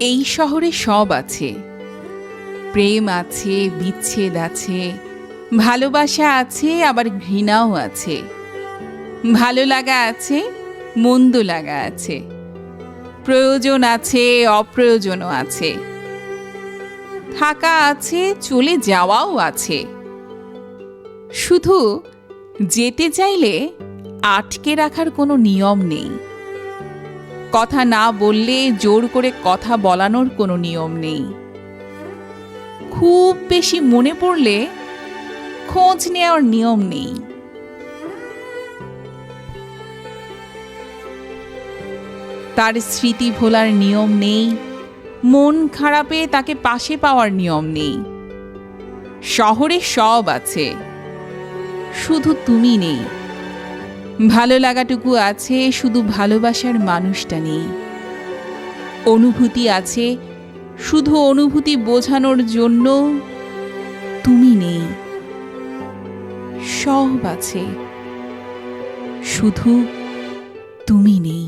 এই শহরে সব আছে। প্রেম আছে, বিচ্ছেদ আছে, ভালোবাসা আছে, আবার ঘৃণাও আছে। ভালো লাগা আছে, মন্দ লাগা আছে। প্রয়োজন আছে, অপ্রয়োজনও আছে। থাকা আছে, চলে যাওয়াও আছে। শুধু যেতে চাইলে আটকে রাখার কোনো নিয়ম নেই। কথা না বললে জোর করে কথা বলানোর কোনো নিয়ম নেই। খুব বেশি মনে পড়লে খোঁজ নেওয়ার নিয়ম নেই। তার স্মৃতি ভোলার নিয়ম নেই। মন খারাপে তাকে পাশে পাওয়ার নিয়ম নেই। শহরে সব আছে। শুধু তুমি নেই। ভালো লাগাটুকু আছে, শুধু ভালোবাসার মানুষটা নেই। অনুভূতি আছে, শুধু অনুভূতি বোঝানোর জন্য তুমি নেই। সব আছে, শুধু তুমি নেই।